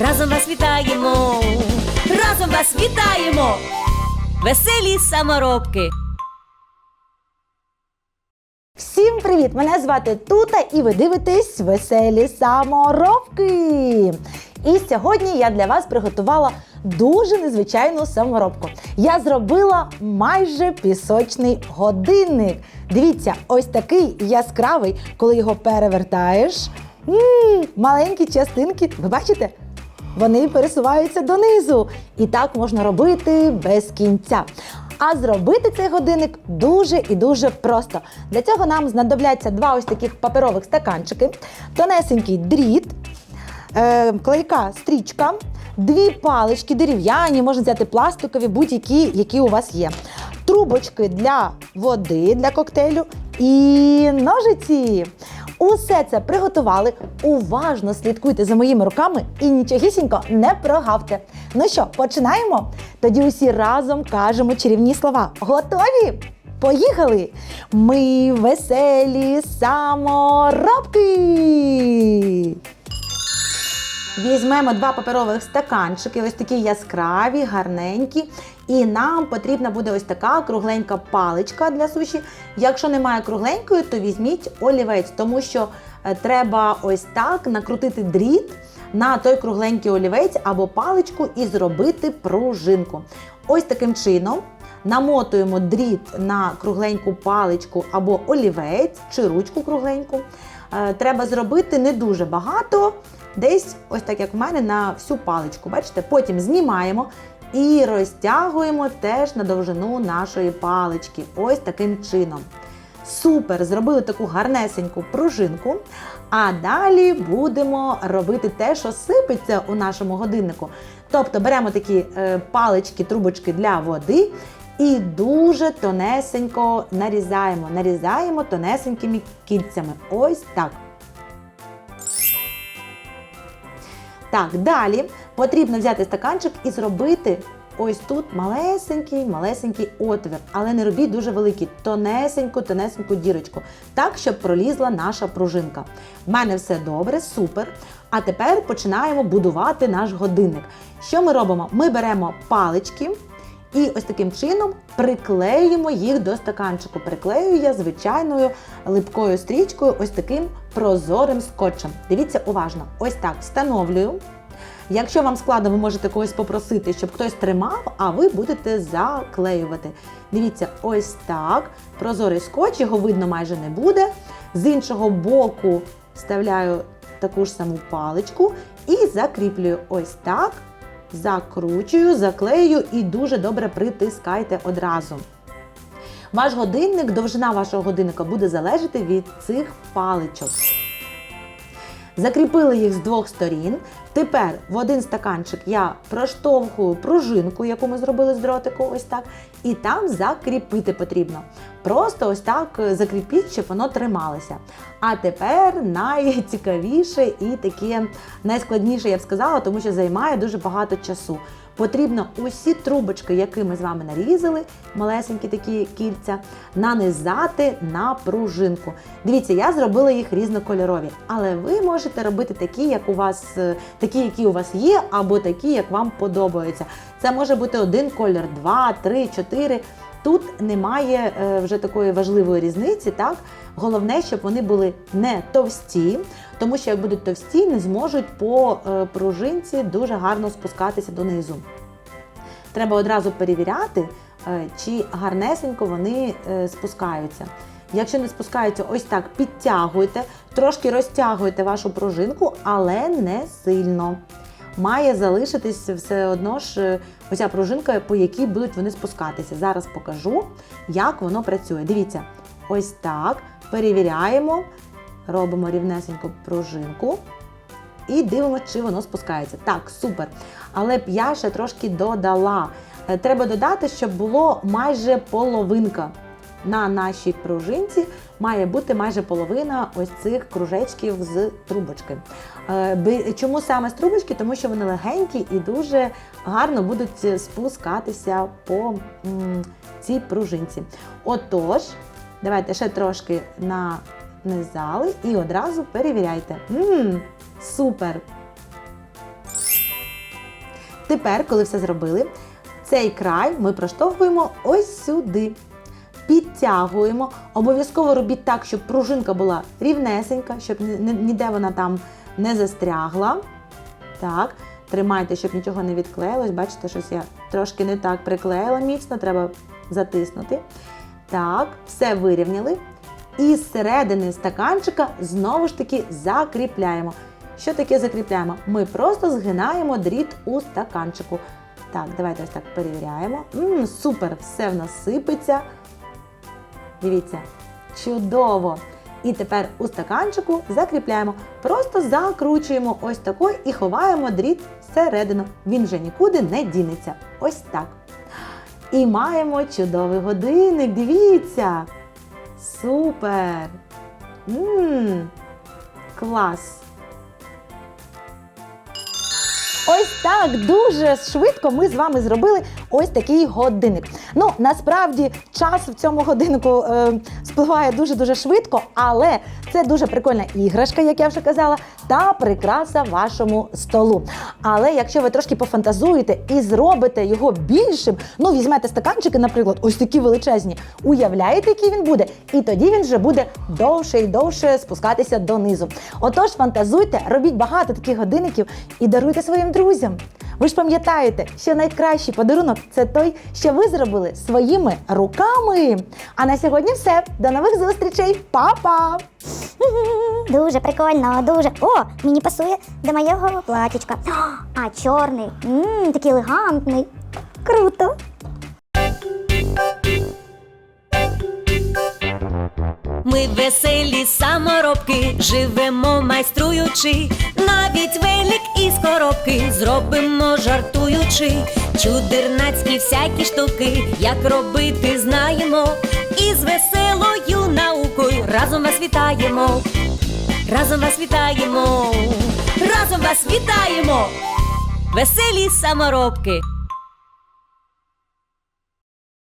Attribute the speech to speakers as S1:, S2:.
S1: разом вас вітаємо, разом вас вітаємо, веселі саморобки.
S2: Всім привіт! Мене звати Тута і ви дивитесь веселі саморобки. І сьогодні я для вас приготувала дуже незвичайну саморобку. Я зробила майже пісочний годинник. Дивіться, ось такий яскравий, коли його перевертаєш. м маленькі частинки, ви бачите? Вони пересуваються донизу. І так можна робити без кінця. А зробити цей годинник дуже і дуже просто. Для цього нам знадобляться два ось таких паперових стаканчики, тонесенький дріт, е, клейка стрічка, дві палички дерев'яні, можна взяти пластикові, будь-які, які у вас є. Трубочки для води для коктейлю і ножиці. Усе це приготували. Уважно слідкуйте за моїми руками і нічогісінько не прогавте. Ну що, починаємо? Тоді усі разом кажемо чарівні слова. Готові? Поїхали! Ми веселі саморобки! Візьмемо два паперових стаканчики, ось такі яскраві, гарненькі. І нам потрібна буде ось така кругленька паличка для суші. Якщо немає кругленької, то візьміть олівець, тому що е, треба ось так накрутити дріт на той кругленький олівець або паличку і зробити пружинку. Ось таким чином намотуємо дріт на кругленьку паличку або олівець чи ручку кругленьку. Е, Треба зробити не дуже багато, десь ось так як в мене на всю паличку. Бачите, потім знімаємо і розтягуємо теж на довжину нашої палички. Ось таким чином. Супер! Зробили таку гарнесеньку пружинку. А далі будемо робити те, що сипеться у нашому годиннику. Тобто беремо такі е, палички, трубочки для води і дуже тонесенько нарізаємо. Нарізаємо тонесенькими кільцями. Ось так. Так, далі потрібно взяти стаканчик і зробити ось тут малесенький, малесенький отвір, але не робіть дуже великий, тонесеньку, тонесеньку дірочку, так, щоб пролізла наша пружинка. В мене все добре, супер. А тепер починаємо будувати наш годинник. Що ми робимо? Ми беремо палички. І ось таким чином приклеюємо їх до стаканчику. Приклею я звичайною липкою стрічкою, ось таким прозорим скотчем. Дивіться уважно, ось так встановлюю. Якщо вам складно, ви можете когось попросити, щоб хтось тримав, а ви будете заклеювати. Дивіться, ось так. Прозорий скотч, його видно майже не буде. З іншого боку вставляю таку ж саму паличку і закріплюю ось так. Закручую, заклею і дуже добре притискайте одразу. Ваш годинник, довжина вашого годинника буде залежати від цих паличок. Закріпили їх з двох сторін. Тепер в один стаканчик я проштовхую пружинку, яку ми зробили з дротику, ось так, і там закріпити потрібно. Просто ось так е, закріпіть, щоб воно трималося. А тепер найцікавіше і таке найскладніше, я б сказала, тому що займає дуже багато часу. Потрібно усі трубочки, які ми з вами нарізали, малесенькі такі кільця, нанизати на пружинку. Дивіться, я зробила їх різнокольорові, але ви можете робити такі, як у вас, е, такі, які у вас є, або такі, як вам подобаються. Це може бути один колір, два, три, чотири. Тут немає е, вже такої важливої різниці, так? Головне, щоб вони були не товсті, тому що як будуть товсті, не зможуть по е, пружинці дуже гарно спускатися донизу. Треба одразу перевіряти, е, чи гарнесенько вони спускаються. Якщо не спускаються, ось так підтягуйте, трошки розтягуйте вашу пружинку, але не сильно. Має залишитись все одно ж оця пружинка, по якій будуть вони спускатися. Зараз покажу, як воно працює. Дивіться, ось так. Перевіряємо, робимо рівнесеньку пружинку. і дивимося, чи воно спускається. Так, супер. Але я ще трошки додала. Е, Треба додати, щоб було майже половинка. На нашій пружинці має бути майже половина ось цих кружечків з трубочки. Е, Чому саме з трубочки? Тому що вони легенькі і дуже гарно будуть спускатися по цій пружинці. Отож, давайте ще трошки нанизали і одразу перевіряйте. Мм, супер! Тепер, коли все зробили, цей край ми проштовхуємо ось сюди. Підтягуємо. Обов'язково робіть так, щоб пружинка була рівнесенька, щоб ні- ні- ніде вона там не застрягла. Так, тримайте, щоб нічого не відклеїлось. Бачите, щось я трошки не так приклеїла міцно, треба затиснути. Так, все вирівняли. І з середини стаканчика знову ж таки закріпляємо. Що таке закріпляємо? Ми просто згинаємо дріт у стаканчику. Так, давайте ось так перевіряємо. М, супер, все в нас сипеться. Дивіться, чудово! І тепер у стаканчику закріпляємо. Просто закручуємо ось такою і ховаємо дріт всередину. Він вже нікуди не дінеться. Ось так. І маємо чудовий годинник. Дивіться! Супер! Мм, клас! Ось так дуже швидко ми з вами зробили ось такий годинник. Ну насправді час в цьому годиннику е, спливає дуже дуже швидко, але це дуже прикольна іграшка, як я вже казала, та прикраса вашому столу. Але якщо ви трошки пофантазуєте і зробите його більшим, ну візьмете стаканчики, наприклад, ось такі величезні, уявляєте, який він буде, і тоді він вже буде довше і довше спускатися донизу. Отож, фантазуйте, робіть багато таких годинників і даруйте своїм друзям. Ви ж пам'ятаєте, що найкращий подарунок це той, що ви зробили своїми руками. А на сьогодні все. До нових зустрічей, Па-па!
S3: Дуже прикольно, дуже. О, мені пасує до моєго платічка. А чорний, Мм, такий елегантний. Круто.
S1: Ми веселі саморобки, живемо майструючи, навіть велик із коробки зробимо жартуючи, чудернацькі всякі штуки, як робити знаємо, і з веселою наукою разом вас вітаємо, разом вас вітаємо, разом вас вітаємо, веселі саморобки.